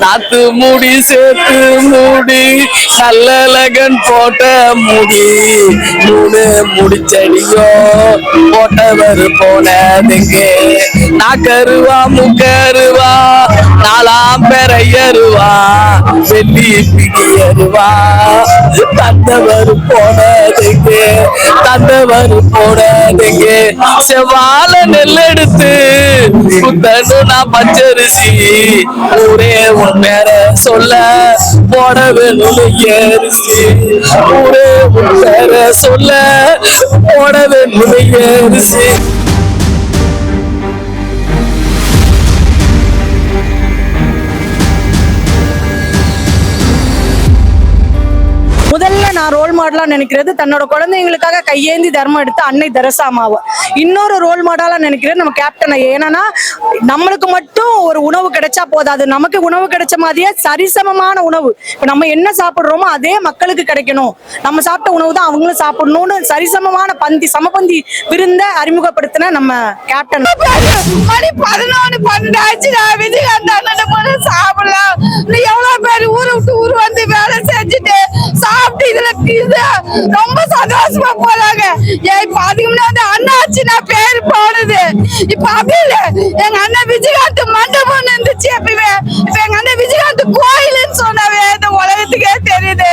நாத்து முடி சேர்த்து மூடி நல்லழகன் போட்ட முடி. மூணு முடிச்சடியோ போட்டவர் போனதுங்க நாக்கருவா முக்கருவா நாலாம் பெறையருவா வெள்ளி பிடியருவா. தந்தவர் போனதுங்க தந்தவர் போனதுங்க செவால நெல் எடுத்து குத்தனு நான் பச்சரிசி ஊரே நேர சொல்ல போடவே வேணும் ஊரே உன் பேர சொல்ல போடவே வேணும் நான் ரோல் மாடலாக நினைக்கிறது தன்னோட குழந்தைங்களுக்காக கையேந்தி தர்மம் எடுத்த அன்னை தரசாமாவை. இன்னொரு ரோல் மாடலாக நினைக்கிறது நம்ம கேப்டன் ஏன்னா நம்மளுக்கு மட்டும் ஒரு உணவு கிடைச்சா போதாது நமக்கு உணவு கிடைச்ச மாதிரியே சரிசமமான உணவு. இப்ப நம்ம என்ன சாப்பிடுறோமோ அதே மக்களுக்கு கிடைக்கணும். நம்ம சாப்பிட்ட உணவு தான் அவங்களும் சாப்பிடணும்னு சரிசமமான பந்தி சமபந்தி விருந்த அறிமுகப்படுத்தின நம்ம கேப்டன் மணி பதினொன்று பன்னெண்டாச்சு நான் விஜயகாந்த் அண்ணன் போல சாப்பிடலாம். நீ எவ்வளவு பேர் ஊரு விட்டு ஊர் வந்து வேலை செஞ்சுட்டு சாப்பிட்டு இதுல இது ரொம்ப சந்தோஷமா போறாங்க. ஏன் இப்ப அதுக்கு முன்னாடி அண்ணாச்சி நான் பேர் போனது இப்ப அப்படி இல்ல எங்க அண்ணன் விஜயகாந்த் மண்டபம் இருந்துச்சு எப்பயுமே இப்ப எங்க அண்ணன் விஜயகாந்த் கோயில்னு சொன்னவே இந்த உலகத்துக்கே தெரியுது.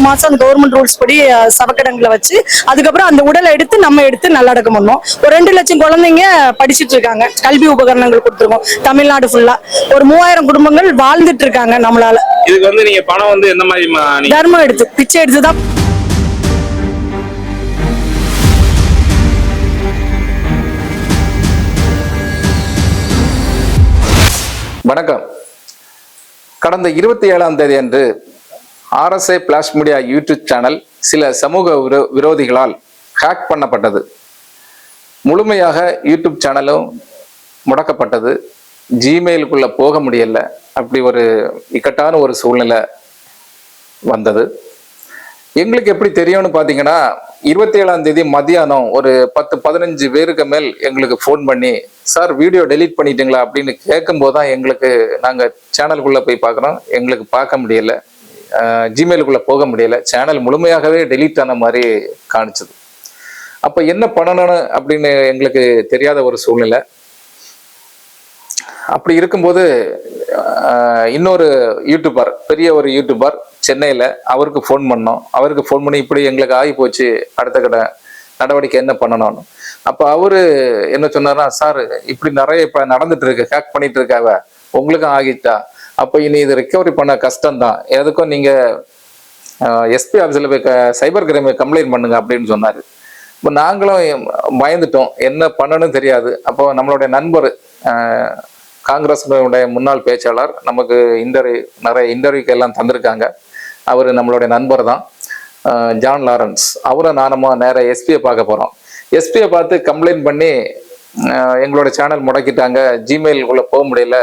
ஒரு மாசம் கவர்மெண்ட் ரூல்ஸ் படி அஹ், சவக்கிடங்குல வச்சு அதுக்கப்புறம் அந்த உடலை எடுத்து நம்ம எடுத்து நல்லடக்கம் பண்ணோம் ஒரு ரெண்டு லட்சம் குழந்தைங்க படிச்சிட்டு இருக்காங்க. கல்வி உபகரணங்கள் கொடுத்துருக்கோம். தமிழ்நாடு ஃபுல்லா ஒரு மூவாயிரம் குடும்பங்கள் வாழ்ந்துட்டு இருக்காங்க நம்மளால. இதுக்கு வந்து நீங்க பணம் வந்து எந்த மாதிரி தர்மம் எடுத்து பிச்சை எடுத்து தான். வணக்கம். கடந்த இருபத்தி ஏழாம் தேதி அன்று RSI flash media YouTube channel சில சமூக விரோ விரோதிகளால் ஹேக் பண்ணப்பட்டது. முழுமையாக யூடியூப் சேனலும் முடக்கப்பட்டது. ஜிமெயிலுக்குள்ளே போக முடியல. அப்படி ஒரு இக்கட்டான ஒரு சூழ்நிலை வந்தது. எங்களுக்கு எப்படி தெரியும்னு பார்த்தீங்கன்னா இருபத்தி ஏழாம் தேதி மதியானம் ஒரு பத்து பதினஞ்சு பேருக்கு மேல் எங்களுக்கு ஃபோன் பண்ணி சார் வீடியோ டெலீட் பண்ணிட்டீங்களா? அப்படின்னு கேட்கும்போது தான் எங்களுக்கு நாங்கள் சேனலுக்குள்ளே போய் பார்க்குறோம் எங்களுக்கு பார்க்க முடியலை. ஜிமெயிலுக்குள்ளே போக முடியல. சேனல் முழுமையாகவே டெலீட் ஆன மாதிரி காணிச்சது. அப்போ என்ன பண்ணணும்னு அப்படின்னு எங்களுக்கு தெரியாத ஒரு சூழ்நிலை. அப்படி இருக்கும்போது இன்னொரு யூடியூபர் பெரிய ஒரு யூடியூபர் சென்னையில் அவருக்கு ஃபோன் பண்ணோம். அவருக்கு ஃபோன் பண்ணி இப்படி எங்களுக்கு ஆகி போச்சு. அடுத்த கடை நடவடிக்கை என்ன பண்ணணும்னு. அப்போ அவரு என்ன சொன்னார்னா சார் இப்படி நிறைய இப்போ நடந்துட்டு இருக்கு. ஹேக் பண்ணிட்டு இருக்காவ. உங்களுக்கும் ஆகிட்டா. அப்போ இனி இது ரெக்கவரி பண்ண கஷ்டம்தான். எதுக்கும் நீங்கள் எஸ்பி ஆஃபீஸில் போய் சைபர் கிரைம் கம்ப்ளைண்ட் பண்ணுங்க அப்படின்னு சொன்னார். இப்போ நாங்களும் பயந்துட்டோம். என்ன பண்ணணும்னு தெரியாது. அப்போ நம்மளுடைய நண்பர் காங்கிரஸ் முன்னாள் பேச்சாளர் நமக்கு இன்டர்வியூ நிறைய இன்டர்வியூக்கு எல்லாம் தந்திருக்காங்க. அவர் நம்மளுடைய நண்பர் தான். John Lawrence. அவரை நானுமா நேராக எஸ்பியை பார்க்க போகிறோம் எஸ்பியை பார்த்து கம்ப்ளைண்ட் பண்ணி எங்களோட சேனல் முடக்கிட்டாங்க. ஜிமெயிலுக்குள்ளே போக முடியல.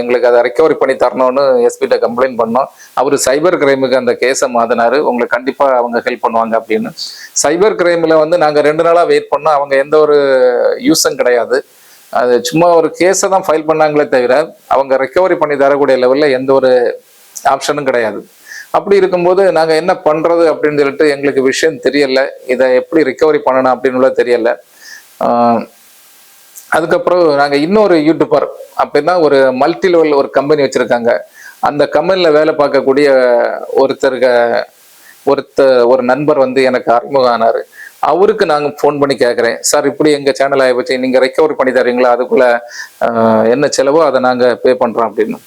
எங்களுக்கு அதை ரெக்கவரி பண்ணி தரணும்னு எஸ்பிட்ட கம்ப்ளைண்ட் பண்ணோம். அவர் சைபர் கிரைமுக்கு அந்த கேஸை மாத்தினாரு. உங்களுக்கு கண்டிப்பாக அவங்க ஹெல்ப் பண்ணுவாங்க அப்படின்னு. சைபர் கிரைமில் வந்து நாங்கள் ரெண்டு நாளாக வெயிட் பண்ணோம். அவங்க எந்த ஒரு யூஸும் கிடையாது. அது சும்மா ஒரு கேஸை தான் ஃபைல் பண்ணாங்களே தவிர அவங்க ரெக்கவரி பண்ணி தரக்கூடிய லெவலில் எந்த ஒரு ஆப்ஷனும் கிடையாது. அப்படி இருக்கும்போது நாங்கள் என்ன பண்ணுறது அப்படின்னு சொல்லிட்டு எங்களுக்கு விஷயம் தெரியலை. இதை எப்படி ரெக்கவரி பண்ணணும் அப்படின்னு தெரியலை. அதுக்கப்புறம் நாங்கள் இன்னொரு யூடியூபர் அப்படின்னா ஒரு மல்டி லெவல் ஒரு கம்பெனி வச்சுருக்காங்க. அந்த கம்பெனியில் வேலை பார்க்கக்கூடிய ஒருத்தருக்கு ஒருத்தர் ஒரு நண்பர் வந்து எனக்கு அறிமுகம் ஆனார் அவருக்கு நாங்கள் ஃபோன் பண்ணி கேட்குறேன் சார் இப்படி எங்கள் சேனல் ஆகிப்போச்சு நீங்கள் ரெக்கவர் பண்ணி தரீங்களா? அதுக்குள்ளே என்ன செலவோ அதை நாங்கள் பே பண்ணுறோம் அப்படின்னு.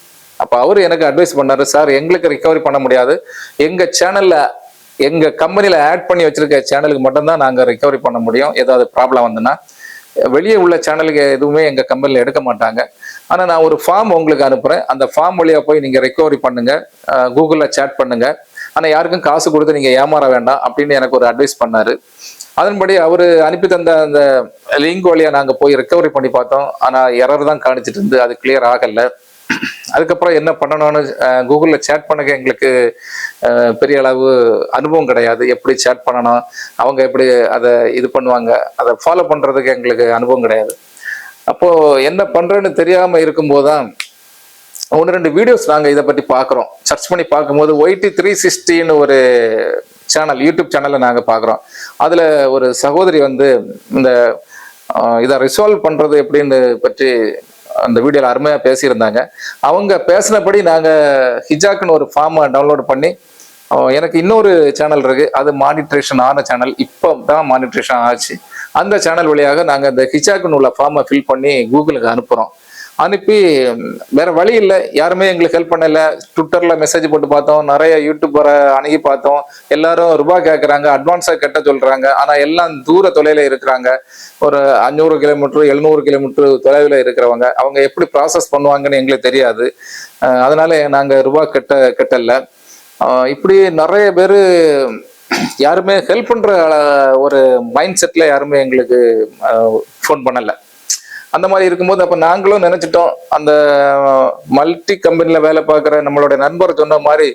அப்போ அவர் எனக்கு அட்வைஸ் பண்ணாரு. சார் எங்களுக்கு ரெக்கவரி பண்ண முடியாது. எங்கள் சேனலில் எங்கள் கம்பெனியில் ஆட் பண்ணி வச்சுருக்க சேனலுக்கு மட்டும்தான் நாங்கள் ரெக்கவரி பண்ண முடியும். ஏதாவது ப்ராப்ளம் வந்துன்னா வெளியே உள்ள சேனலுக்கு எதுவுமே எங்கள் கம்பெனியில் எடுக்க மாட்டாங்க. ஆனால் நான் ஒரு ஃபார்ம் உங்களுக்கு அனுப்புகிறேன் அந்த ஃபார்ம் வழியாக போய் நீங்கள் ரெக்கவரி பண்ணுங்கள் கூகுளில் சேட் பண்ணுங்கள் ஆனால் யாருக்கும் காசு கொடுத்து நீங்கள் ஏமாற வேண்டாம் அப்படின்னு எனக்கு ஒரு அட்வைஸ் பண்ணார். அதன்படி அவர் அனுப்பி தந்த அந்த லிங்க் வழியாக நாங்கள் போய் ரெக்கவரி பண்ணி பார்த்தோம். ஆனால் எரர் தான் காணிச்சிட்டு இருந்து அது கிளியர் ஆகலை. அதுக்கப்புறம் என்ன பண்ணணும்னு கூகுளில் சேட் பண்ணக்க எங்களுக்கு பெரிய அளவு அனுபவம் கிடையாது. எப்படி சேட் பண்ணணும் அவங்க எப்படி அதை இது பண்ணுவாங்க அதை ஃபாலோ பண்ணுறதுக்கு எங்களுக்கு அனுபவம் கிடையாது. அப்போது என்ன பண்ணுறேன்னு தெரியாமல் இருக்கும்போது தான் ஒன்று ரெண்டு வீடியோஸ் நாங்கள் இதை பற்றி பார்க்குறோம். சர்ச் பண்ணி பார்க்கும்போது ஒய்டி த்ரீ சிக்ஸ்டின்னு ஒரு சேனல் யூடியூப் சேனலை நாங்கள் பார்க்குறோம். அதில் ஒரு சகோதரி வந்து இந்த இதை ரிசால்வ் பண்ணுறது எப்படின்னு பற்றி அந்த வீடியோவில் அருமையாக பேசியிருந்தாங்க. அவங்க பேசினபடி நாங்கள் ஹிஜாக்குன்னு ஒரு ஃபார்மை டவுன்லோட் பண்ணி எனக்கு இன்னொரு சேனல் இருக்குது அது மானிட்ரேஷன் ஆன சேனல் இப்போ தான் மானிட்ரேஷன் ஆச்சு. அந்த சேனல் வழியாக நாங்கள் இந்த ஹிஜாக்குன்னு உள்ள ஃபார்மை ஃபில் பண்ணி கூகுளுக்கு அனுப்புகிறோம் அனுப்பி வேற வழி இல்லை. யாருமே எங்களுக்கு ஹெல்ப் பண்ணல. ட்விட்டர்ல மெசேஜ் போட்டு பார்த்தோம். நிறைய யூடியூபரை அணுகி பார்த்தோம். எல்லாரும் ரூபாய் கேட்குறாங்க அட்வான்ஸா கட்ட சொல்றாங்க. ஆனா எல்லாம் தூர தொலைவில் இருக்கிறாங்க. ஒரு அஞ்சூறு கிலோமீட்டர் எழுநூறு கிலோமீட்டர் தொலைவில் இருக்கிறவங்க. அவங்க எப்படி ப்ராசஸ் பண்ணுவாங்கன்னு எங்களுக்கு தெரியாது. அதனால நாங்க ரூபாய் கட்ட கட்டல. இப்படி நிறைய பேர் யாருமே ஹெல்ப் பண்ற ஒரு மைண்ட் செட்ல யாருமே எங்களுக்கு ஃபோன் பண்ணலை. அந்த மாதிரி இருக்கும்போது அப்ப நாங்களும் நினைச்சிட்டோம் அந்த மல்டி கம்பெனில வேலை பார்க்குற நம்மளுடைய நண்பர் சொன்ன மாதிரி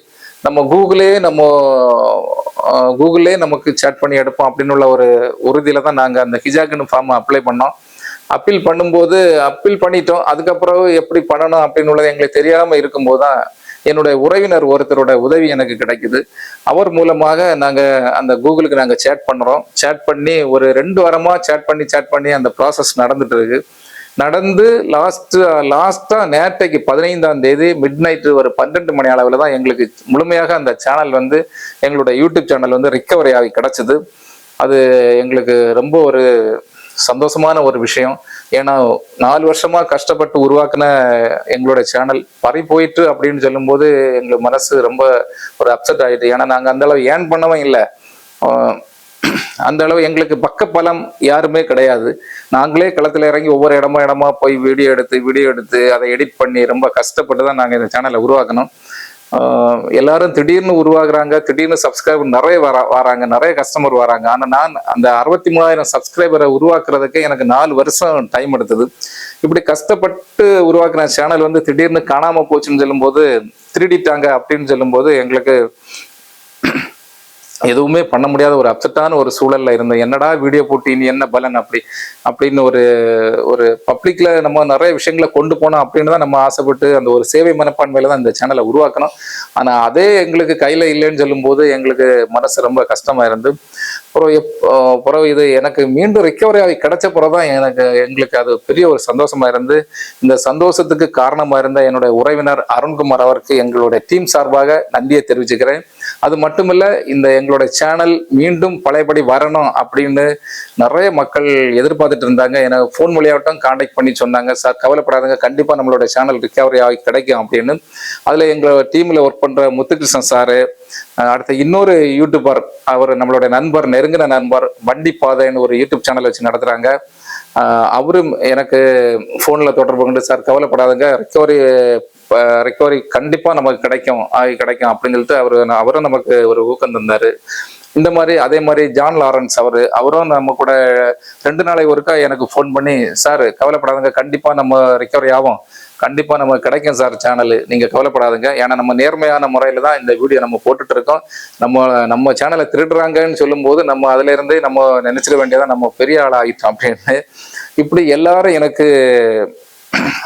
நம்ம கூகுளே நம்ம கூகுளே நமக்கு சேட் பண்ணி எடுப்போம் அப்படின்னு உள்ள ஒரு உறுதியில தான் நாங்கள் அந்த ஹிஜாக்குன்னு ஃபார்ம் அப்ளை பண்ணோம். அப்பீல் பண்ணும்போது அப்பீல் பண்ணிட்டோம். அதுக்கப்புறம் எப்படி பண்ணணும் அப்படின்னு உள்ளது எங்களுக்கு தெரியாமல் இருக்கும்போது தான் என்னுடைய உறவினர் ஒருத்தரோட உதவி எனக்கு கிடைக்குது. அவர் மூலமாக நாங்கள் அந்த கூகுளுக்கு நாங்கள் சேட் பண்ணுறோம் சேட் பண்ணி ஒரு ரெண்டு வாரமாக சேட் பண்ணி சேட் பண்ணி அந்த ப்ராசஸ் நடந்துட்டு இருக்கு. நடந்து லாஸ்ட் லாஸ்டா நேற்றைக்கு பதினைந்தாம் தேதி மிட் நைட்டு ஒரு பன்னெண்டு மணி அளவில் தான் எங்களுக்கு முழுமையாக அந்த சேனல் வந்து எங்களுடைய யூடியூப் சேனல் வந்து ரிக்கவரி ஆகி கிடச்சிது. அது எங்களுக்கு ரொம்ப ஒரு சந்தோஷமான ஒரு விஷயம். ஏன்னா நாலு வருஷமா கஷ்டப்பட்டு உருவாக்குன எங்களோட சேனல் பறி போயிட்டு அப்படின்னு சொல்லும்போது எங்களுக்கு மனசு ரொம்ப ஒரு அப்செட் ஆயிட்டு. ஏன்னா நாங்கள் அந்த அளவு ஏன் பண்ணவும் இல்லை. அந்த அளவு எங்களுக்கு பக்கபலம் யாருமே கிடையாது. நாங்களே களத்தில் இறங்கி ஒவ்வொரு இடமா இடமா போய் வீடியோ எடுத்து வீடியோ எடுத்து அதை எடிட் பண்ணி ரொம்ப கஷ்டப்பட்டு தான் நாங்கள் இந்த சேனலை உருவாக்கணும். எல்லாரும் திடீர்னு உருவாகுறாங்க திடீர்னு சப்ஸ்கிரைபர் நிறைய வர வராங்க நிறைய கஸ்டமர் வராங்க. ஆனால் நான் அந்த அறுபத்தி மூணாயிரம் சப்ஸ்கிரைபரை உருவாக்குறதுக்கு எனக்கு நாலு வருஷம் டைம் எடுத்தது. இப்படி கஷ்டப்பட்டு உருவாக்குற சேனல் வந்து திடீர்னு காணாமல் போச்சுன்னு சொல்லும்போது திருடிட்டாங்க அப்படின்னு சொல்லும்போது எங்களுக்கு எதுவுமே பண்ண முடியாத ஒரு அப்செட்டான ஒரு சூழல்ல இருந்தேன். என்னடா வீடியோ போட்டு இனி என்ன பலன் அப்படி அப்படின்னு ஒரு ஒரு பப்ளிக்ல நம்ம நிறைய விஷயங்களை கொண்டு போனோம் அப்படின்னு தான் நம்ம ஆசைப்பட்டு அந்த ஒரு சேவை மனப்பான்மையில தான் இந்த சேனலை உருவாக்கணும். ஆனா அதே எங்களுக்கு கையில இல்லைன்னு சொல்லும்போது எங்களுக்கு மனசு ரொம்ப கஷ்டமா இருந்து அப்புறம் எப் பிறகு இது எனக்கு மீண்டும் ரிக்கவரி ஆகி கிடைச்ச பிறகுதான் எனக்கு எங்களுக்கு அது பெரிய ஒரு சந்தோஷமா இருந்து இந்த சந்தோஷத்துக்கு காரணமா இருந்த என்னுடைய உறவினர் அருண்குமார் அவருக்கு எங்களுடைய டீம் சார்பாக நன்றியை தெரிவிச்சுக்கிறேன். அது மட்டுமில்ல இந்த எங்களுடைய சேனல் மீண்டும் பழையபடி வரணும் அப்படின்னு நிறைய மக்கள் எதிர்பார்த்துட்டு இருந்தாங்க. எனக்கு ஃபோன் மூலியாவட்டும் காண்டாக்ட் பண்ணி சொன்னாங்க. சார் கவலைப்படாதுங்க. கண்டிப்பாக நம்மளோட சேனல் ரிக்கவரி ஆகி கிடைக்கும் அப்படின்னு. அதில் எங்களோட டீமில் ஒர்க் பண்ணுற முத்துகிருஷ்ணன் சாரு அடுத்த இன்னொரு யூடியூபர் அவர் நம்மளோட நண்பர் நெருங்கின நண்பர் வண்டி பாதைன்னு ஒரு யூடியூப் சேனல் வச்சு நடத்துகிறாங்க அவரும் எனக்கு ஃபோனில் தொடர்பு கொண்டு சார் கவலைப்படாதுங்க. ரெக்கவரி ரெக்கவரி கண்டிப்பாக நமக்கு கிடைக்கும் ஆகி கிடைக்கும் அப்படின்னு சொல்லிட்டு அவர் அவரும் நமக்கு ஒரு ஊக்கம் தந்தார். இந்த மாதிரி அதே மாதிரி ஜான் லாரன்ஸ் அவர் அவரும் நம்ம கூட ரெண்டு நாளை ஒருக்கா எனக்கு ஃபோன் பண்ணி சார் கவலைப்படாதுங்க. கண்டிப்பாக நம்ம ரெக்கவரி ஆகும். கண்டிப்பாக நம்ம கிடைக்கும் சார் சேனல் நீங்கள் கவலைப்படாதுங்க. ஏன்னா நம்ம நேர்மையான முறையில் தான் இந்த வீடியோ நம்ம போட்டுட்டு இருக்கோம். நம்ம நம்ம சேனலை திருடுறாங்கன்னு சொல்லும்போது நம்ம அதுலேருந்தே நம்ம நினச்சிட வேண்டியதான் நம்ம பெரிய ஆள் ஆகிட்டோம் அப்படின்னு. இப்படி எல்லாரும் எனக்கு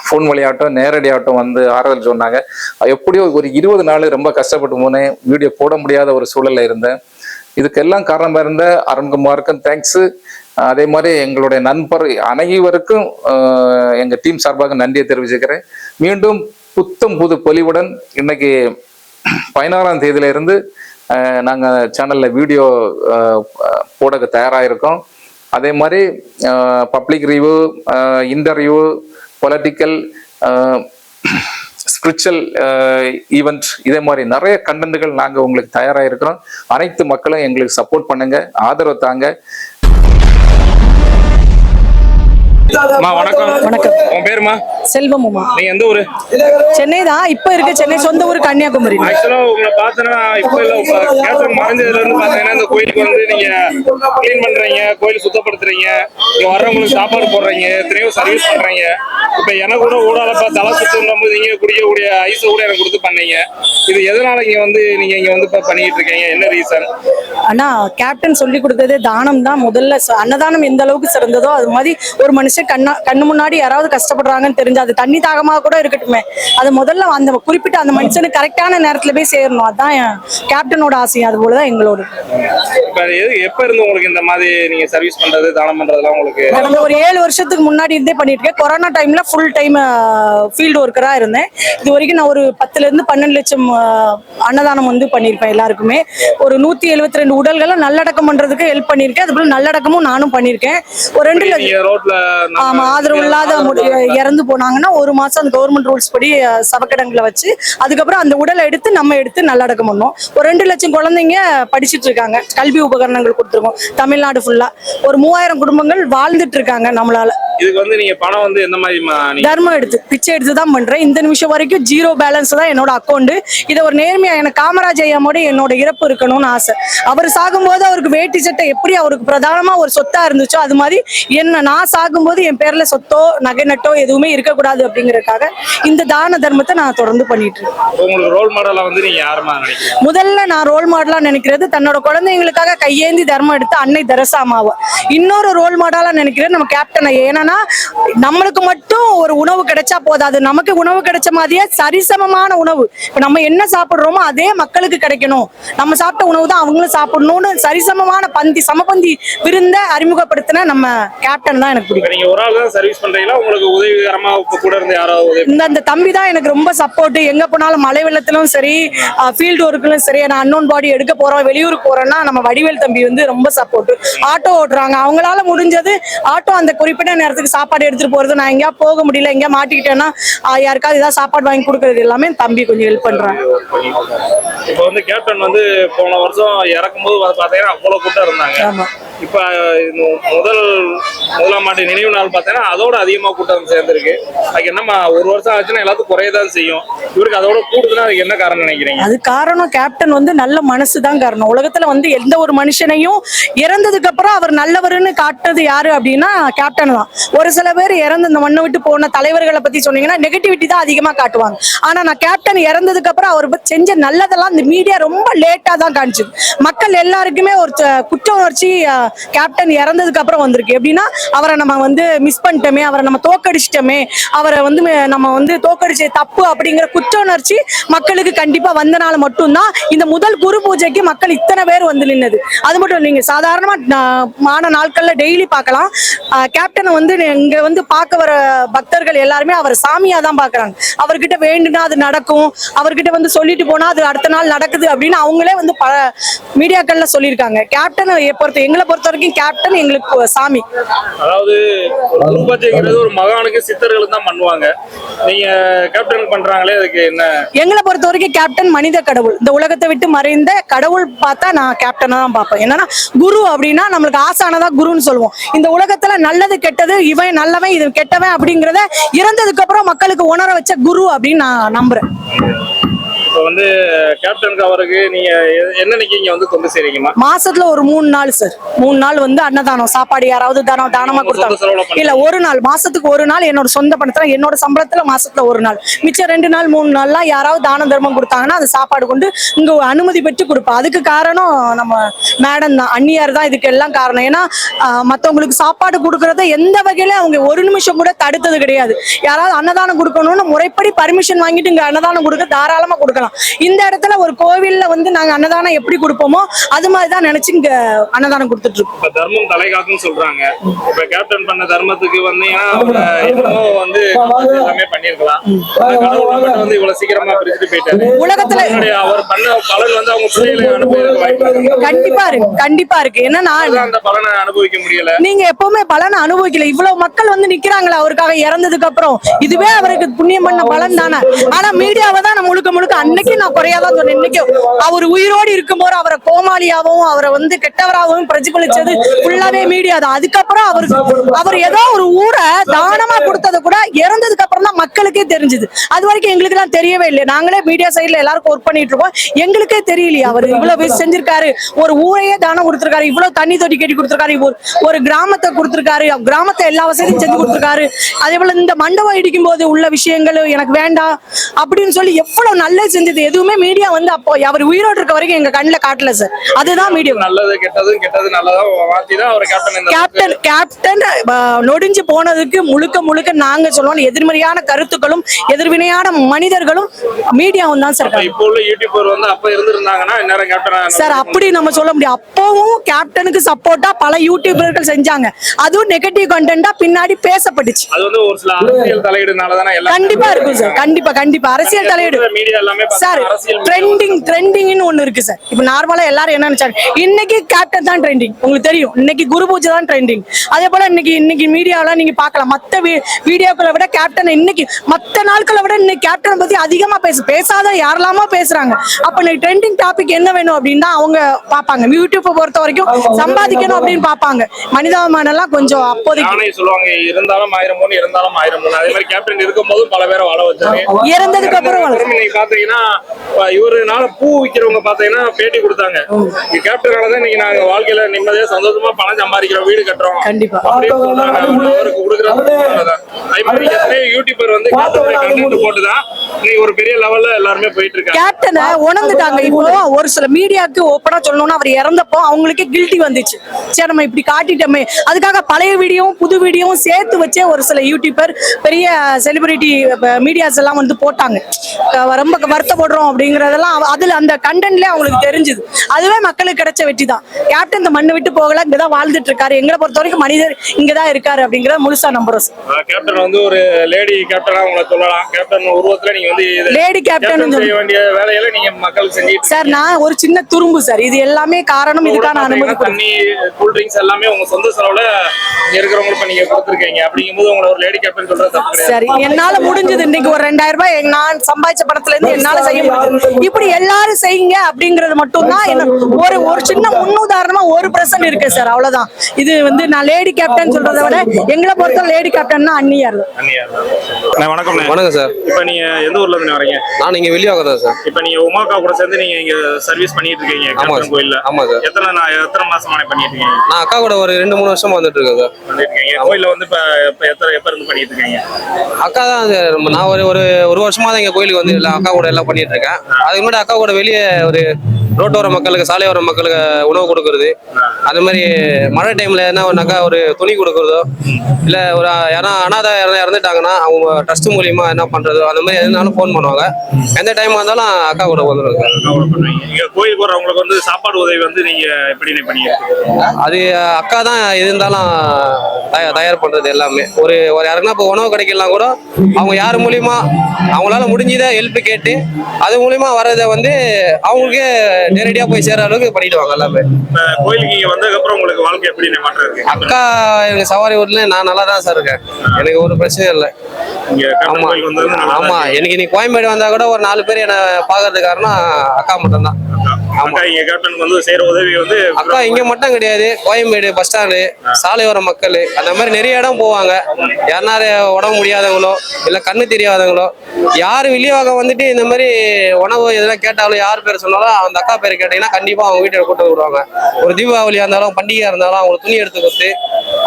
ஃபோன் வழியாட்டம் நேரடியாட்டம் வந்து ஆறுதல் சொன்னாங்க. எப்படியோ ஒரு இருபது நாள் ரொம்ப கஷ்டப்பட்டு போனேன். வீடியோ போட முடியாத ஒரு சூழலில் இருந்தேன். இதுக்கெல்லாம் காரணமாக இருந்த அருண்குமாருக்கும் தேங்க்ஸு அதே மாதிரி எங்களுடைய நண்பர் அனைவருக்கும் எங்கள் டீம் சார்பாக நன்றியை தெரிவிச்சுக்கிறேன். மீண்டும் புத்தம் புது பொலிவுடன் இன்னைக்கு பதினாறாம் தேதியிலிருந்து நாங்கள் சேனலில் வீடியோ போட தயாராக அதே மாதிரி public review interview political spiritual event இதே மாதிரி நிறைய கண்டென்ட்டுகள் நாங்கள் உங்களுக்கு தயாராக இருக்கிறோம் அனைத்து மக்களும் எங்களுக்கு சப்போர்ட் பண்ணுங்கள் ஆதரவு தாங்க. வணக்கம். வணக்கம். உன் பேருமா? செல்வமுமா. நீங்க எந்த ஊரு? சென்னை தான் இப்ப இருக்க சென்னை சொந்த ஊர் கன்னியாகுமரி. ஆக்சுவலா உங்களை பார்த்தனா இப்ப இல்ல. இப்ப கேப்டன் மறைஞ்சதுல இருந்து பாத்தீங்கன்னா இந்த கோயிலுக்கு வந்து நீங்க க்ளீன் பண்றீங்க கோயில் சுத்தப்படுத்துறீங்க இங்க வர்றவங்களுக்கு சாப்பாடு போடுறீங்க எத்தனையோ சர்வீஸ் பண்றீங்க. இப்ப எனக்கு கூட ஊடாலப்பா தலை சுத்தம் போது நீங்க குடிக்கக்கூடிய ஐஸ் கூட எனக்கு கொடுத்து பண்ணீங்க. இது எதனால இங்க வந்து நீங்க இங்க வந்து பண்ணிட்டு இருக்கீங்க? என்ன ரீசன் ஆனா கேப்டன் சொல்லி கொடுத்ததே தானம் தான் முதல்ல அன்னதானம் எந்த அளவுக்கு சிறந்ததோ அது மாதிரி ஒரு மனுஷன் கண்ணா கண்ணு முன்னாடி யாராவது கஷ்டப்படுறாங்கன்னு தெரிஞ்சு அது தண்ணி தாகமா கூட இருக்கட்டுமே. அது முதல்ல அந்த குறிப்பிட்ட அந்த மனுஷனுக்கு கரெக்டான நேரத்துல போய் சேரணும். அதான் கேப்டனோட ஆசையும் அது போலதான் எங்களோட. எப்ப இருந்து உங்களுக்கு இந்த மாதிரி நீங்க சர்வீஸ் பண்றது தானம் பண்றதெல்லாம் உங்களுக்கு கடந்த ஒரு ஏழு வருஷத்துக்கு முன்னாடி இருந்தே பண்ணிட்டு இருக்கேன். கொரோனா டைம்ல ஃபுல் டைம் ஃபீல்டு ஒர்க்கரா இருந்தேன். இது வரைக்கும் நான் ஒரு பத்துல இருந்து பன்னெண்டு லட்சம் அன்னதானம் வந்து பண்ணியிருப்பேன் எல்லாருக்குமே. ஒரு நூத்தி எழுபத்தி ரெண்டு உடல்களை நல்லடக்கம் பண்றதுக்கு ஹெல்ப் பண்ணியிருக்கேன். அதுபோல நல்லடக்கமும் நானும் பண்ணியிருக்கேன். ஒரு ரெண்டு லட்சம் ரோட்ல ஆமா ஆதரவு இல்லாத இறந்து போனாங்கன்னா ஒரு மாசம் அந்த கவர்மெண்ட் ரூல்ஸ் படி அஹ், சவக்கிடங்குல வச்சு அதுக்கப்புறம் அந்த உடலை எடுத்து நம்ம எடுத்து நல்லடக்கம் பண்ணோம் ஒரு ரெண்டு லட்சம் குழந்தைங்க படிச்சிட்டு இருக்காங்க. கல்வி உபகரணங்கள் கொடுத்துருக்கோம். தமிழ்நாடு ஃபுல்லா ஒரு மூவாயிரம் குடும்பங்கள் வாழ்ந்துட்டு இருக்காங்க நம்மளால. இதுக்கு வந்து நீங்க பணம் வந்து எந்த மாதிரி தர்மம் எடுத்து பிச்சை எடுத்து தான் பண்றேன். இந்த நிமிஷம் வரைக்கும் ஜீரோ பேலன்ஸ் தான் என்னோட அக்கௌண்ட் இதை ஒரு நேர்மையா எனக்கு காமராஜ் ஐயாமோட என்னோட இறப்பு இருக்கணும்னு ஆசை. அவர் சாகும்போது அவருக்கு வேட்டி சட்டை எப்படி அவருக்கு பிரதானமா ஒரு சொத்தா இருந்துச்சோ அது மாதிரி என்ன நான் சாகும்போது என் பேர்ல சொத்தோ நகை நட்டோ எதுவுமே இருக்கக்கூடாது அப்படிங்கறதுக்காக இந்த தான தர்மத்தை நான் தொடர்ந்து பண்ணிட்டு இருக்கேன். முதல்ல நான் ரோல் மாடலா நினைக்கிறது தன்னோட குழந்தைங்களுக்காக கையேந்தி தர்மம் எடுத்து அன்னை தெரசாமாவை. இன்னொரு ரோல் மாடலா நினைக்கிறது நம்ம கேப்டன். ஏன்னா நம்மளுக்கு மட்டும் ஒரு உணவு கிடைச்சா போதாது. நமக்கு உணவு கிடைச்ச மாதிரியே சரிசமமான உணவு. இப்ப நம்ம என்ன சாப்பிடுறோமோ அதே மக்களுக்கு கிடைக்கணும். நம்ம சாப்பிட்ட உணவு தான் அவங்களும் சாப்பிடணும்னு சரிசமமான பந்தி சமபந்தி விருந்த அறிமுகப்படுத்தின நம்ம கேப்டன் தான் எனக்கு பிடிக்கும். நீங்க ஒரு ஆள் தான் சர்வீஸ் பண்றீங்களா? உங்களுக்கு உதவிகரமா இப்ப கூட இருந்து யாராவது உதவி இந்த அந்த தம்பி தான் எனக்கு ரொம்ப சப்போர்ட் எங்க போனாலும் மழை வெள்ளத்திலும் சரி ஃபீல்டு ஒர்க்லும் சரி நான் அன்னோன் பாடி எடுக்க போறோம் வெளியூருக்கு போறோம்னா நம்ம வடிவேல் தம்பி வந்து ரொம்ப சப்போர்ட் ஆட்டோ ஓட்டுறாங்க. அவங்களால முடிஞ்சது ஆட்டோ அந்த குறிப்பிட்ட நேரத்துக்கு சாப்பாடு எடுத்துட்டு போறது நான் எங்கேயா போக முடியல எங்கேயா மாட்டிக்கிட்டேன்னா யாருக்காவது ஏதாவது சாப்பாடு வாங்கி கொடுக்கறது எல்லாமே தம்பி கொஞ்சம் ஹெல்ப் பண்றாங்க. இப்ப வந்து கேப்டன் வந்து போன வருஷம் இறக்கும் போது பாத்தீங்கன்னா அவ்வளவு கூட்டம் இருந்தாங்க. இப்போ முதல் முதலாம் ஆண்டு நினைவு நாள் பார்த்தீங்கன்னா அதோட அதிகமாக கூட்டம் சேர்ந்துருக்கு. அதுக்கு என்னமா ஒரு வருஷம் ஆச்சுன்னா எல்லாத்துக்கும் குறைய தான் செய்யும். இவருக்கு அதோட கூடுதுன்னா அதுக்கு என்ன காரணம் நினைக்கிறீங்க? அது காரணம் கேப்டன் வந்து நல்ல மனசு தான் காரணம். உலகத்தில் வந்து எந்த ஒரு மனுஷனையும் இறந்ததுக்கு அப்புறம் அவர் நல்லவர்னு காட்டுறது யாரு அப்படின்னா கேப்டன் தான். ஒரு சில பேர் இறந்து இந்த மண்ணை விட்டு போன தலைவர்களை பற்றி சொன்னீங்கன்னா நெகட்டிவிட்டி தான் அதிகமாக காட்டுவாங்க. ஆனால் நான் கேப்டன் இறந்ததுக்கு அப்புறம் அவர் செஞ்ச நல்லதெல்லாம் இந்த மீடியா ரொம்ப லேட்டாக தான் காமிச்சுது. மக்கள் எல்லாருக்குமே ஒரு குற்ற உணர்ச்சி கேப்டன் இறந்ததுக்கு அப்புறம் வந்திருக்கு. எப்படின்னா அவரை நம்ம வந்து மிஸ் பண்ணிட்டோமே அவரை நம்ம தோக்கடிச்சிட்டோமே அவரை வந்து நம்ம வந்து தோக்கடிச்ச தப்பு அப்படிங்கிற குற்ற உணர்ச்சி மக்களுக்கு கண்டிப்பா வந்தனால மட்டும்தான் இந்த முதல் குரு பூஜைக்கு மக்கள் இத்தனை பேர் வந்து நின்னது. அது மட்டும் நீங்க சாதாரணமா நான் மான நாட்கள்ல டெய்லி பார்க்கலாம். கேப்டனை வந்து இங்க வந்து பார்க்க வர பக்தர்கள் எல்லாருமே அவர் சாமியா தான் பாக்குறாங்க அவர்கிட்ட வேண்டுனா அது நடக்கும். அவர்கிட்ட வந்து சொல்லிட்டு போனா அது அடுத்த நாள் நடக்குது அப்படின்னு அவங்களே வந்து பல மீடியாக்கள்ல சொல்லியிருக்காங்க. கேப்டனை பொறுத்த எங்களை பொறுத்த வரைக்கும் கேப்டன் எங்களுக்கு சாமி. அதாவது குருபஜைங்கிறது ஒரு மகானுக்கு சித்தர்களுக்கு தான் பண்ணுவாங்க. நீங்க கேப்டனுக்கு பண்றாங்களே அதுக்கு என்ன? எங்களை பொறுத்த வரைக்கும் கேப்டன் மனித கடவுள். இந்த உலகத்தை விட்டு மறைந்த கடவுள் பார்த்தா நான் கேப்டனா தான் பார்ப்பேன். என்னன்னா குரு அப்படின்னா நம்மளுக்கு ஆசானதா குருன்னு சொல்லுவோம். இந்த உலகத்துல நல்லது கெட்டது இவன் நல்லவன் இது கெட்டவன் அப்படிங்கறத இறந்ததுக்கு அப்புறம் மக்களுக்கு உணர வச்ச குரு அப்படின்னு நான் நம்புறேன். இப்ப வந்து கேப்டனுக்கு அவருக்கு நீங்க என்னன்னைக்கு இங்க வந்து தொண்டு செய்றீங்கம்மா மாசத்துல ஒரு மூணு நாள் சார் மூணு நாள் வந்து அன்னதானம் சாப்பாடு யாராவது தானம் தானமா கொடுத்தாங்க. இல்ல ஒரு நாள் மாசத்துக்கு ஒரு நாள் என்னோட சொந்த பணத்துல என்னோட சம்பளத்துல மாசத்துல ஒரு நாள். மிச்சம் ரெண்டு நாள் மூணு நாள்லாம் யாராவது தான தர்மம் கொடுத்தாங்கன்னா அது சாப்பாடு கொண்டு இங்க அனுமதி பெற்று கொடுப்பா. அதுக்கு காரணம் நம்ம மேடம் தான். அந்நியார் தான் இதுக்கு எல்லாம் காரணம். ஏன்னா மத்தவங்களுக்கு சாப்பாடு கொடுக்கறத எந்த வகையில அவங்க ஒரு நிமிஷம் கூட தடுத்தது கிடையாது. யாராவது அன்னதானம் கொடுக்கணும்னு முறைப்படி பர்மிஷன் வாங்கிட்டு இங்க அன்னதானம் கொடுக்க தாராளமா கொடுக்கலாம். இந்த இடத்துல ஒரு கோவில்ல வந்து நாங்க அன்னதானம் எப்படி கொடுப்போமோ அது மாதிரி தான் நினைச்சு இங்க அன்னதானம் கொடுத்துட்டு இருக்கோம். இப்ப தர்மம் தலைகாக்குன்னு சொல்றாங்க. இப்ப கேப்டன் பண்ண தர்மத்துக்கு வந்தீங்கன்னா அவங்க இன்னமும் வந்து எல்லாமே பண்ணிருக்கலாம் ஆனா கடவுள் மட்டும் வந்து இவ்வளவு சீக்கிரமா பிரிச்சுட்டு போயிட்டாரு. உலகத்துல அவருடைய அவர் பண்ண பலன் வந்து அவங்க பிள்ளைகளை அனுபவிக்க வாய்ப்பு இருக்கு. கண்டிப்பா இருக்கு கண்டிப்பா இருக்கு. என்னன்னா அவங்களால அந்த பலனை அனுபவிக்க முடியல. நீங்க எப்பவுமே பலனை அனுபவிக்கல. இவ்வளவு மக்கள் வந்து நிக்கிறாங்களா அவருக்காக இறந்ததுக்கு அப்புறம். இதுவே அவருக்கு புண்ணியம் பண்ண பலன் தானே. ஆனா மீடியாவை தான் நம்ம முழுக்க முழுக்க முழுக்க இன்னைக்கு நான் குறையா தான் சொன்னேன். இன்னைக்கு அவர் உயிரோடு இருக்கும்போது அவரை கோமாளியாவும் அவரை வந்து கெட்டவராகவும் பிரதிபலிச்சது ஃபுல்லாவே மீடியா தான். அதுக்கப்புறம் அவர் அவர் ஏதோ ஒரு ஊரை தானமா கொடுத்தது கூட இறந்ததுக்கு அப்புறம் தான் மக்களுக்கே தெரிஞ்சது. அது வரைக்கும் எங்களுக்கு எல்லாம் தெரியவே இல்லை நாங்களே மீடியா சைடுல எல்லாருக்கும் ஒர்க் பண்ணிட்டு இருக்கோம். எங்களுக்கே தெரியலையே அவர் இவ்வளவு செஞ்சிருக்காரு. ஒரு ஊரையே தானம் கொடுத்திருக்காரு. இவ்வளவு தண்ணி தொட்டி கட்டி கொடுத்திருக்காரு. ஒரு கிராமத்தை கொடுத்திருக்காரு. கிராமத்தை எல்லா வசதியும் செஞ்சு கொடுத்திருக்காரு. அதே போல இந்த மண்டபம் இடிக்கும் போது உள்ள விஷயங்கள் எனக்கு வேண்டாம் அப்படின்னு சொல்லி எவ்வளவு நல்லது செஞ்சது எதுவுமே மீடியா வந்து அப்போ அவர் உயிரோடு இருக்க வரைக்கும் எங்க கண்ணுல காட்டல சார் அதுதான் மீடியா நல்லது கெட்டது கெட்டது நல்லதா மாத்தி தான் அவர் கேப்டன் கேப்டன் நொடிஞ்சு போனதுக்கு முழுக்க முழுக்க நாங்க சொல்லுவோம் எதிர்மறையான கருத்துக்களும் எதிர்வினையான மனிதர்களும் மீடியாவும் தான் சார் அப்ப இப்போ உள்ள யூடியூபர் வந்து அப்ப இருந்திருந்தாங்கன்னா இந்நேரம் கேப்டன் சார் அப்படி நம்ம சொல்ல முடியும் அப்பவும் கேப்டனுக்கு சப்போர்ட்டா பல யூடியூபர்கள் செஞ்சாங்க. அதுவும் நெகட்டிவ் கண்டென்ட்டா பின்னாடி பேசப்பட்டுச்சு. அது வந்து ஒரு சில அரசியல் தலையீடுனால தானே எல்லாம் கண்டிப்பா இருக்கும் சார் கண்டிப்பா கண்டிப்பா. அரசியல் தலையீடு. மீடியா எல்லாமே சார் ட்ரெண்டிங் ட்ரெண்டிங்னு ஒண்ணு இருக்கு சார். இப்போ நார்மலா எல்லாரும் என்ன நினைச்சாங்க? இன்னைக்கு கேப்டன் தான் ட்ரெண்டிங் உங்களுக்கு தெரியும். இன்னைக்கு குரு பூஜை தான் ட்ரெண்டிங் அதே போல இன்னைக்கு இன்னைக்கு மீடியாலாம் நீங்க பார்க்கலாம். மத்த வீடியோக்களை விட கேப்டன் இன்னைக்கு மத்த நாட்களை விட இன்னைக்கு கேப்டனை பத்தி அதிகமா பேசு பேசாத யாரெல்லாமோ பேசுறாங்க. அப்ப இன்னைக்கு ட்ரெண்டிங் டாபிக் என்ன வேணும் அப்படின்னு அவங்க பார்ப்பாங்க. யூடியூப்பை பொறுத்த வரைக்கும் சம்பாதிக்கணும் அப்படின்னு பார்ப்பாங்க. மனிதாபிமானம் எல்லாம் கொஞ்சம் அப்போதைக்கு. சொல்லுவாங்க இருந்தாலும் ஆயிரம் இருந்தாலும் ஆயிரம் அதே மாதிரி கேப்டன் இருக்கும்போது பல பேரை வாழ வச்சாரு இறந்ததுக்கு அப்புறம் வளரும். பாத்தீங்கன்னா இவருனால பூ விக்கிறவங்க பாத்தீங்கன்னா பேட்டி கொடுத்தாங்க. இங்க கேப்டனால தான் இன்னைக்கு நாங்க வாழ்க்கையில நிம்மதியா சந்தோஷமா பணம் சம்பாதிக்கிறோம் வீடு கட்டுறோம். கண்டிப்பா. அவருக்கு கொடுக்குறது அதே மாதிரி எத்தனையோ யூடியூபர் வந்து கண்டென்ட் போட்டுதான் இன்னைக்கு ஒரு பெரிய லெவல்ல எல்லாருமே போயிட்டு இருக்காங்க. கேப்டனை உணர்ந்துட்டாங்க. இப்போ ஒரு சில மீடியாக்கு ஓப்பனா சொல்லணும்னா அவர் இறந்தப்போ அவங்களுக்கே கில்ட்டி வந்துச்சு. சரி நம்ம இப்படி காட்டிட்டோமே. அதுக்காக பழைய வீடியோவும் புது வீடியோவும் சேர்த்து வச்சே ஒரு சில யூடியூபர் பெரிய செலிபிரிட்டி மீடியாஸ் எல்லாம் வந்து போட்டாங்க. ரொம்ப வருத்தப்படுறோம் அப்படிங்கறதெல்லாம் அதுல அந்த கண்டென்ட்லயே அவங்களுக்கு தெரிஞ்சுது. அதுவே மக்களுக்கு கிடைச்ச வெற்றி தான் கேப்டன் இந்த மண்ணை விட்டு போகல இங்கதான் வாழ்ந்துட்டு இருக்காரு. எங்களை பொறுத்த வரைக்கும் மனிதர் இங்கதான் இருக்காரு அப்படிங்கறத முழுசா நம்புறோம் கேப்டன் வந்து ஒரு லேடி கேப்டனா உங்களை சொல்லலாம். கேப்டன் உருவத்துல நீங்க வந்து லேடி கேப்டன் செய்ய வேண்டிய வேலையில நீங்க மக்களுக்கு செஞ்சுட்டு சார் நான் ஒரு சின்ன துரும்பு சார் இது எல்லாமே காரணம் இதுக்கான அனுமதி தண்ணி கூல் ட்ரிங்க்ஸ் எல்லாமே உங்க சொந்த செலவுல இருக்கிறவங்களுக்கு நீங்க கொடுத்துருக்கீங்க. அப்படிங்கும்போது உங்களை ஒரு லேடி கேப்டன் சொல்றது சரி என்னால முடிஞ்சது இன்னைக்கு ஒரு ரெண்டாயிரம் ரூபாய் நான் சம்பாதிச்ச பணத்துல இருந்து என்னால செய்ய முடியுது இப்படி எல்லாரும் செய்யுங்க அப்படிங்கறது மட்டும் தான் என்ன ஒரு ஒரு சின்ன முன்னுதாரணமா ஒரு பிரசன்ட் இருக்கு சார் அவ்வளவுதான். இது வந்து நான் லேடி கேப்டன் சொல்றதை விட எங்களை பொறுத்த லேடி கேப்டன்னா. அண்ணா, வணக்கம் வணக்கம் சார். இப்ப நீங்க எந்த ஊர்ல இருந்து வரீங்க? நான் இங்க வெளியாக தான் சார். இப்ப நீங்க உமாக்கா கூட சேர்ந்து நீங்க இங்க சர்வீஸ் பண்ணிட்டு இருக்கீங்க ஆமா கேப்டன் சார். கோயில்ல. ஆமா சார். எத்தனை நான் எத்தனை மாசமா பண்ணிட்டு இருக்கீங்க? நான் அக்கா கூட ஒரு ரெண்டு மூணு வருஷமா வந்துட்டு இருக்கேன் சார். பண்ணிட்டு இருக்கீங்க. கோயில்ல வந்து இப்ப எத்தனை எப்ப இருந்து பண்ணிட்டு இருக்கீங்க? அக்கா தான் நான் ஒரு ஒரு ஒரு வருஷமா தான் இங்க கோயிலுக்கு வந்து எல்லாம் அக்கா கூட எல்லாம் பண்ணிட்டு இருக்கேன். அதுக்கு முன்னாடி அக்கா கூட வெளியே ஒரு ரோட்டோர மக்களுக்கு சாலையோர மக்களுக்கு உணவு கொடுக்கறது. அந்த மாதிரி மழை டைம்ல என்ன ஒன்னாக்கா ஒரு துணி கொடுக்கறதோ இல்ல ஒரு யாரா அனாதை யாரா இறந்துட்டாங்கன்னா அவங்க ட்ரஸ்ட் மூலியமா என்ன பண்றதோ அந்த மாதிரி எதுனாலும் ஃபோன் பண்ணுவாங்க. எந்த டைம் வந்தாலும் அக்கா கூட இங்க கோயிலுக்கு வர்றவங்களுக்கு வந்து சாப்பாடு உதவி வந்து நீங்க எப்படி இருக்கீங்க அது அக்கா தான் இருந்தாலும் தயா- தயார் பண்றது எல்லாமே. ஒரு ஒரு யாருக்குன்னா இப்போ உணவு கிடைக்கலாம் கூட அவங்க யார் மூலியமா அவங்களால முடிஞ்சதை ஹெல்ப் கேட்டு அது மூலியமா வர்றதை வந்து அவங்களுக்கே நேரடியா போய் சேர்ற அளவுக்கு பண்ணிடுவாங்க எல்லாமே. கோயிலுக்கு இங்க வந்ததுக்கு அப்புறம் உங்களுக்கு வாழ்க்கை எப்படி மாற்றம் இருக்கு? அக்கா எனக்கு சவாரி ஊர்ல நான் நல்லா தான் சார் இருக்கேன். எனக்கு ஒரு பிரச்சனையும் இல்லை. ஆமா. ஆமா. எனக்கு நீ கோயம்பேடு வந்தா கூட ஒரு நாலு பேர் என்ன பாக்குறது காரணம் அக்கா மட்டும்தான். அக்கா இங்க கேப்டனுக்கு வந்து செய்யற உதவி வந்து அக்கா இங்க மட்டும் கிடையாது. கோயம்பேடு பஸ் ஸ்டாண்டு சாலையோர மக்கள். அந்த மாதிரி நிறைய இடம் போவாங்க. யாருனாரு உடம்பு முடியாதவங்களோ இல்ல கண்ணு தெரியாதவங்களோ யார் வெளியாக வந்துட்டு இந்த மாதிரி உணவு எதெல்லாம் கேட்டாலும் யார் பேர் சொன்னாலும் அந்த அக்கா பேர் கேட்டீங்கன்னா கண்டிப்பா அவங்க வீட்டுல கூட்டு விடுவாங்க ஒரு தீபாவளியா இருந்தாலும் பண்டிகையா இருந்தாலும் அவங்களுக்கு துணி எடுத்து கொடுத்து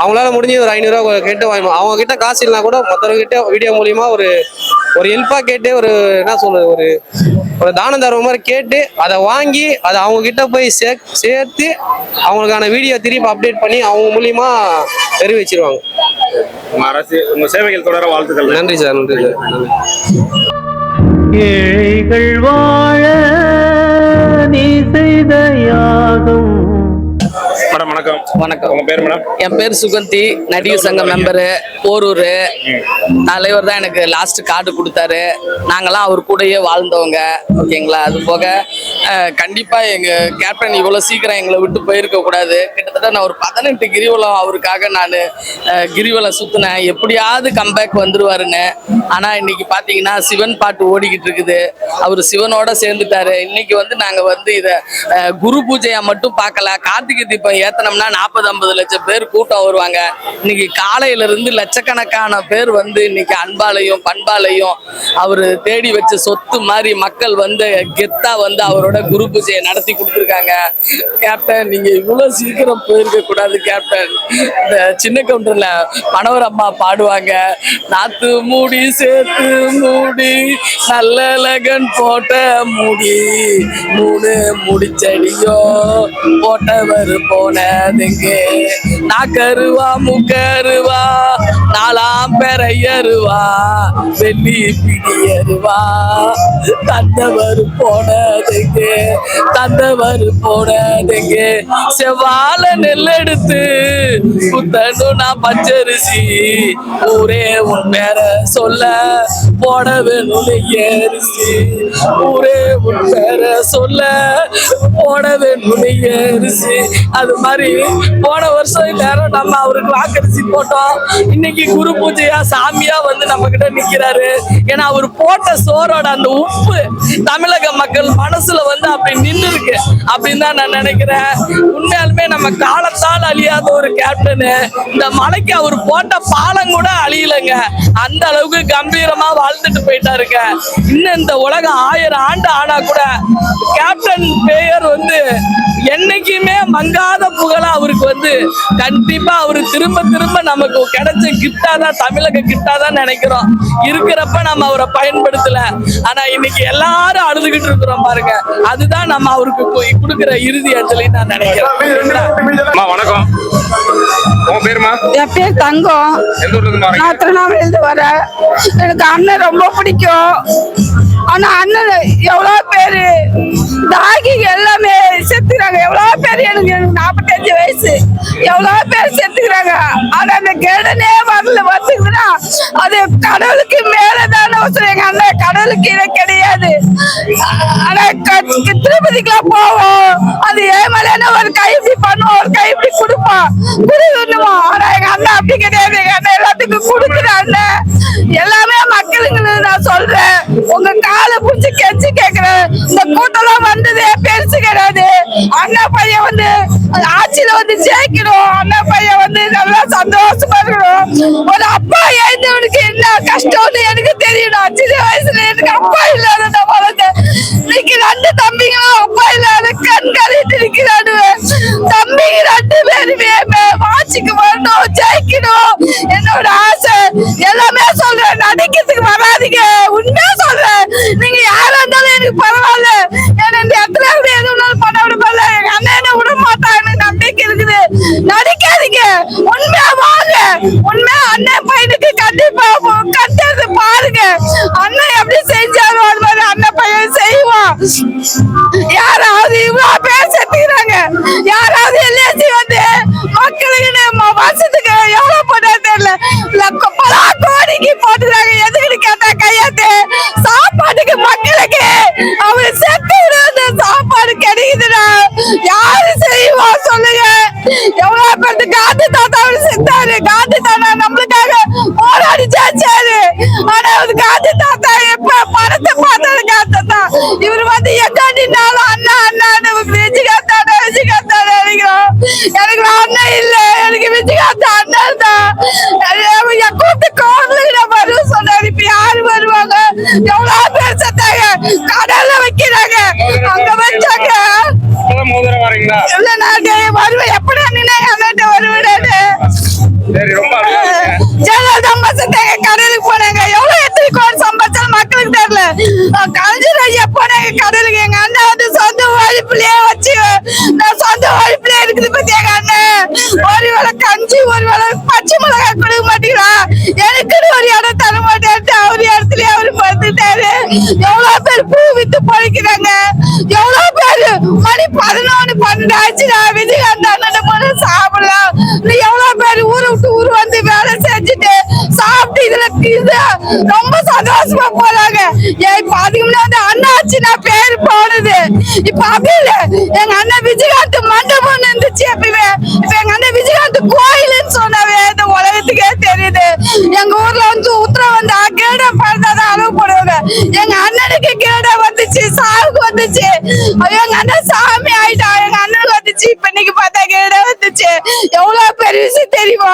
அவங்களால முடிஞ்சு ஒரு ஐநூறுரூவா கேட்டு வாங்கி அவங்க கிட்ட காசு இல்லைனா கூட மற்றவங்க கிட்ட வீடியோ மூலியமா ஒரு ஒரு ஹெல்ப்பா கேட்டு ஒரு என்ன சொல்றது ஒரு ஒரு தானம் தர்ற மாதிரி கேட்டு அதை வாங்கி அதை அவங்க கிட்ட போய் சே சேர்த்து அவங்களுக்கான வீடியோ திருப்பி அப்டேட் பண்ணி அவங்க மூலியமா தெரிவிச்சிருவாங்க. அரசு உங்க சேவைகள் தொடர வாழ்த்துக்கள். நன்றி சார் நன்றி சார். ஏழைகள் வாழ நீ செய்த யாகம். வணக்கம். வணக்கம். உங்க பேர் மேடம்? என் பேர் சுகந்தி. நடிகர் சங்க மெம்பரு. போரூர். தலைவர் தான் எனக்கு லாஸ்ட் கார்டு கொடுத்தாரு. நாங்கெல்லாம் அவர் கூடயே வாழ்ந்தவங்க. ஓகேங்களா? அது போக அஹ், கண்டிப்பா எங்க கேப்டன் இவ்வளவு சீக்கிரம் எங்களை விட்டு போயிருக்க கூடாது. கிட்டத்தட்ட நான் ஒரு பதினெட்டு கிரிவலம் அவருக்காக நான் கிரிவலம் சுத்தினேன். எப்படியாவது கம்பேக் வந்துருவாருன்னு. ஆனா இன்னைக்கு பாத்தீங்கன்னா சிவன் பாட்டு ஓடிக்கிட்டு இருக்குது. அவர் சிவனோட சேர்ந்துட்டாரு. இன்னைக்கு வந்து நாங்க வந்து இத குரு பூஜையா மட்டும் பார்க்கல. கார்த்திகை தீபம் ஏத்தனோம்னா நாற்பது ஐம்பது லட்சம் பேர் கூட்டம் வருவாங்க. இன்னைக்கு காலையில இருந்து லட்சக்கணக்கான பேர் வந்து இன்னைக்கு அன்பாலையும் பண்பாலையும் அவரு தேடி வச்ச சொத்து மாதிரி மக்கள் வந்து கெத்தா வந்து அவரோட குரு பூஜையை நடத்தி கொடுத்துருக்காங்க. கேப்டன் நீங்க இவ்வளவு சீக்கிரம் போயிருக்க கூடாது கேப்டன். இந்த சின்ன கவுண்டர்ல மனவர் அம்மா பாடுவாங்க. நாத்து மூடி சேர்த்து மூடி நல்ல லகன் போட்ட மூடி மூணு முடிச்சடியோ போட்டவர் போன போனதுங்க நாக்கருவா முக்கருவா நாலாம் பெறையருவா வெள்ளி பிடியருவா. தந்தவர் போனதுங்க தந்தவர் போனதுங்க. செவ்வாழ நெல்லெடுத்து புத்தனும் நான் பச்சரிசி ஊரே உன் பேர சொல்ல போட வேணும் அரிசி ஊரே உன் பேர சொல்ல போட வேணும் அரிசி அது மாதிரி போன வருஷம் நேரம் நம்ம அவருக்கு வாக்கரிசி போட்டோம். இன்னைக்கு குரு பூஜையா சாமியா வந்து நம்ம கிட்ட நிக்கிறாரு. ஏன்னா அவர் போட்ட சோறோட அந்த உப்பு தமிழக மக்கள் மனசுல வந்து அப்படி நின்று இருக்கு அப்படின்னு தான் நான் நினைக்கிறேன். உண்மையாலுமே நம்ம காலத்தால் அழியாத ஒரு கேப்டனு இந்த மலைக்கு அவர் போட்ட பாலம் கூட அழியலைங்க. அந்த அளவுக்கு கம்பீரமா வாழ்ந்துட்டு போயிட்டாருங்க. இன்னும் இந்த உலகம் ஆயிரம் ஆண்டு ஆனா கூட கேப்டன் பெயர் வந்து என்னைக்குமே மங்காத புகழ் அவருக்கு வந்து கண்டிப்பா அவரு திரும்ப திரும்ப நமக்கு கிடைச்ச கிஃப்டா தான் தமிழக கிஃப்டா தான் நினைக்கிறோம். இருக்கிறப்ப நம்ம அவரை பயன்படுத்தல. ஆனா இன்னைக்கு எல்லாரும் அழுதுகிட்டு இருக்கிறோம் பாருங்க. அதுதான் நம்ம அவருக்கு கொடுக்கிற இறுதி அஞ்சலி நான் நினைக்கிறேன். அம்மா வணக்கம். உங்க பேருமா என் பேர் தங்கம். நான் திருவண்ணாமலையிலிருந்து வரேன். எனக்கு அண்ணன் ரொம்ப பிடிக்கும். ஆனா அண்ணன் எவ்வளவு பேரு? தாகி எல்லாமே செத்துக்கிறாங்க. எவ்வளவு பேர் எனக்கு எனக்கு நாற்பத்தஞ்சு வயசு. எவ்வளவு பேர் செத்துக்கிறாங்க. ஆனா அந்த கேடனே வரல. வந்துக்குதுன்னா அது கடவுளுக்கு மேலதான அவசரம் எங்க அண்ணன் கடவுளுக்கு இதை கிடையாது. ஆனா க- போவோம். அது ஏமலையான ஒரு கை இப்படி பண்ணுவோம் ஒரு கை இப்படி கொடுப்பான். குடுக்கணுமா? ஆனா எங்க அண்ணன் அப்படி கிடையாது. எங்க அண்ணன் எல்லாத்துக்கும் கொடுக்குற அண்ணன் எல்லாமே மக்களுங்களுக்கு நான் சொல்றேன். உங்க তাহলে বলছে কেচে அண்ணா பையன் வந்து ஆட்சியில வந்து ஜெயிக்கணும். அண்ணா பையன் வந்து நல்லா சந்தோஷமா இருக்கணும். ஒரு அப்பா எழுந்தவனுக்கு என்ன கஷ்டம்னு எனக்கு தெரியணும். சின்ன வயசுல எனக்கு அப்பா இல்லாத நான் வளர்ந்தேன் இன்னைக்கு ரெண்டு தம்பிங்களும் அப்பா இல்லாத கண் கழிட்டு இருக்கிறானுவ தம்பிங்க ரெண்டு பேருமே ஆட்சிக்கு வரணும் ஜெயிக்கணும். என்னோட ஆசை. எல்லாமே சொல்றேன். நடிக்கிறதுக்கு வராதீங்க. உண்மையா சொல்றேன். நீங்க யாரா இருந்தாலும் எனக்கு பரவாயில்ல. ஏன்னா இந்த இடத்துல நம்பிக்கை நடிக்காதீங்க. உண்மையா வாங்க. உண்மையா அண்ணன் பையனுக்கு கண்டிப்பா கட்டுறது பாருங்க. அண்ணன் எப்படி செஞ்சாலும் அது மாதிரி அண்ணன் பையன் செய்வான். யாராவது இவ்வளவு பேர் செத்துக்கிறாங்க யாராவது எல்ஏசி வந்து கடலுக்கு எங்க அண்ணா வந்து சொந்த வாழ்ப்புலயே வச்சு நான் சொந்த வாழ்ப்புலயே இருக்குது பத்தி எங்க அண்ணன் ஒரு வேளை கஞ்சி ஒரு வேளை பச்சை மிளகாய் கொடுக்க மாட்டீங்களா எனக்குன்னு ஒரு இடம் தர மாட்டேன் அவர் இடத்துலயே அவரு பார்த்துட்டாரு எவ்வளவு பேர் பூ வித்து பழிக்கிறாங்க. எவ்வளவு பேர் மணி பதினொன்னு பன்னெண்டு நான் விஜயகாந்த் அண்ணன் மூலம் சாப்பிடலாம். நீ எவ்வளவு பேர் ஊரை விட்டு ஊர் வந்து வேலை செஞ்சுட்டு சாப்பிட்டு இதுல இது ரொம்ப சந்தோஷமா போறாங்க. ஏன் இப்ப அதுக்கு முன்னாடி அண்ணாச்சி நான் பேர் போனது. இப்ப அப்படி இல்ல. எங்க அண்ணன் விஜயகாந்த் மண்டபம் இருந்துச்சு எப்பயுமே. இப்ப எங்க அண்ணன் விஜயகாந்த் கோயில்னு சொன்னவே இந்த உலகத்துக்கே தெரியுது. எங்க ஊர்ல வந்து உத்தரவு வந்தா கேட பறந்தாதான் அளவு போடுவாங்க எங்க அண்ணனுக்கு கேட வந்துச்சு சாவுக்கு வந்துச்சு. எங்க அண்ணன் சாமி ஆயிட்டான். எங்க அண்ணனுக்கு வந்துச்சு. இப்ப இன்னைக்கு பார்த்தா கேட வந்துச்சு. எவ்வளவு பெரிய விஷயம் தெரியுமா?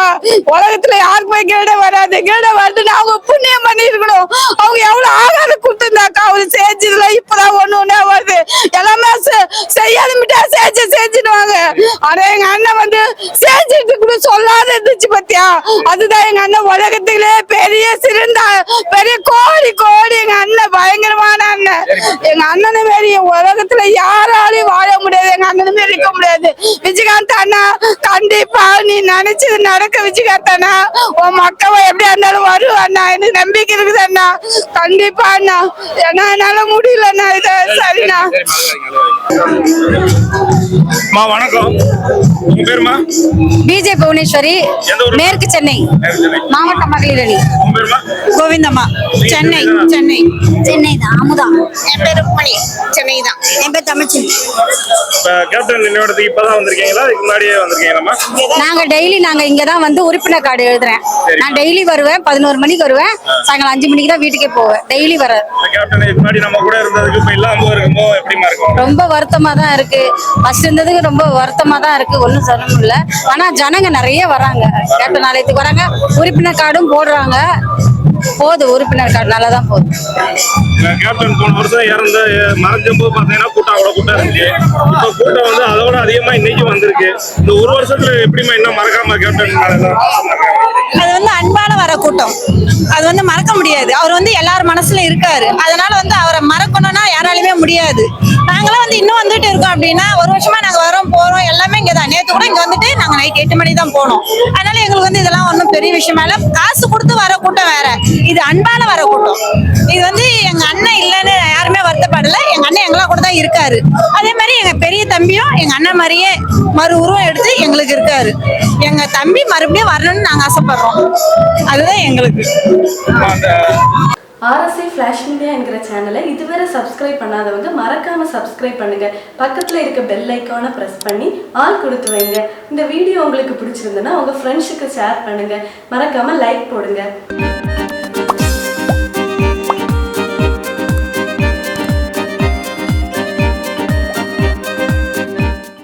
உலகத்துல யாருக்குமே கேட வராது? கேட வருதுன்னு அவங்க புண்ணியம் பண்ணிருக்கணும் அவங்க எவ்வளவு ஆகாரம் கொடுத்துருந்தாக்கா அவரு செஞ்சதுல இப்பதான் ஒண்ணு ஒண்ணா வருது. எல்லாமே செ- செய்யாத மிட்டா செஞ்சு செஞ்சுடுவாங்க. ஆனா எங்க அண்ணன் வந்து செஞ்சுட்டு கூட சொல்லாத இருந்துச்சு பத்தியா? அதுதான் எங்க அண்ணன் உலகத்துக்குள்ளே பெரிய சிறந்த பெரிய கோடி கோடி எங்க அண்ணன் பயங்கரமான அண்ணன். எங்க அண்ணனை மாரி உலகத்துல யாராலையும் வாழ முடியாது. எங்க அண்ணனுமே இருக்க முடியாது. விஜயகாந்த் அண்ணா கண்டிப்பா நீ நினைச்சது நடக்க விஜயகாந்த் அண்ணா. உன் மக்கள் எப்படி இருந்தாலும் வரும் அண்ணா. எனக்கு நம்பிக்கை இருக்குது அண்ணா. கண்டிப்பா அண்ணா. ஏன்னா என்னால முடியல அண்ணா இத. சரிண்ணா. மா வணக்கம். உங்க பேருமா? பிஜே புவனேஸ்வரி? மேற்கு சென்னை. மாவட்ட மகளிர் அணி. கோவிந்தம்மா. சென்னை. சென்னை. சென்னை தான். அமுதா. என் பேரு மணி சென்னை தான். என் பேர் தமிழ்ச்சி. இப்ப கேப்டன் நினைவிடத்துக்கு இப்பதான் வந்திருக்கீங்களா? இதுக்கு முன்னாடியே வந்திருக்கீங்களாமா நாங்க டெய்லி நாங்க இங்க தான் வந்து உறுப்பினர் கார்டு எழுதுறேன். நான் டெய்லி வருவேன் பதினோரு மணிக்கு வருவேன். சாயங்காலம் அஞ்சு மணிக்கு தான் வீட்டுக்கே போவேன். டெய்லி வர ரொம்ப வருத்தமா தான் இருக்கு. ஃபர்ஸ்ட் இருந்ததுக்கு ரொம்ப வருத்தமா தான் இருக்கு. ஒன்றும் சொல்ல முடியல. ஆனா ஜனங்க நிறைய வராங்க. கேப்டன் ஆலயத்துக்கு வராங்க. உறுப்பினர் கார்டும் போடுறாங்க. போகுது உறுப்பினர் கார்டு நல்லா தான் போகுது கேப்டன் போன வருஷம் இறந்து மறைஞ்ச போது பாத்தீங்கன்னா கூட்டம் அவ்வளவு கூட்டம் இருந்துச்சு. இப்ப கூட்டம் வந்து அதோட அதிகமா இன்னைக்கு வந்திருக்கு. இந்த ஒரு வருஷத்துல எப்படிமா இன்னும் மறக்காம கேப்டன் அது வந்து அன்பால வர கூட்டம். அது வந்து மறக்க முடியாது. அவர் வந்து எல்லார் மனசுல இருக்காரு. அதனால வந்து அவரை மறக்கணும்னா யாராலுமே முடியாது. நாங்களாம் வந்து இன்னும் வந்துட்டு இருக்கோம் அப்படின்னா ஒரு வருஷமா நாங்க வரோம் போறோம் எல்லாமே இங்க தான் நேத்து கூட இங்க வந்துட்டு நாங்க நைட் எட்டு மணிக்கு தான் போனோம். அதனால எங்களுக்கு வந்து இதெல்லாம் ஒன்றும் பெரிய விஷயமா இல்ல. காசு கொடுத்து வர கூட்டம் வேற. இது அன்பால வர கூட்டம் இது வந்து எங்க அண்ணன் இல்லைன்னு யாருமே வருத்தப்படல. எங்க அண்ணன் எங்களா கூட தான் இருக்காரு. அதே மாதிரி எங்க பெரிய தம்பியும் எங்க அண்ணன் மாதிரியே மறு உருவம் எடுத்து எங்களுக்கு இருக்காரு. எங்க தம்பி மறுபடியும் வரணும்னு நாங்க ஆசைப்படுறோம். அதுதான் எங்களுக்கு. அந்த ஆர்எஸ்ஐ ஃப்ளாஷ் மீடியா என்கிற சேனலை இதுவரை சப்ஸ்கிரைப் பண்ணாதவங்க மறக்காம சப்ஸ்கிரைப் பண்ணுங்க. பக்கத்துல இருக்க பெல் ஐக்கானை ப்ரெஸ் பண்ணி ஆல் கொடுத்து வைங்க. இந்த வீடியோ உங்களுக்கு பிடிச்சிருந்ததுன்னா உங்க ஃப்ரெண்ட்ஸுக்கு ஷேர் பண்ணுங்க. மறக்காம லைக் போடுங்க.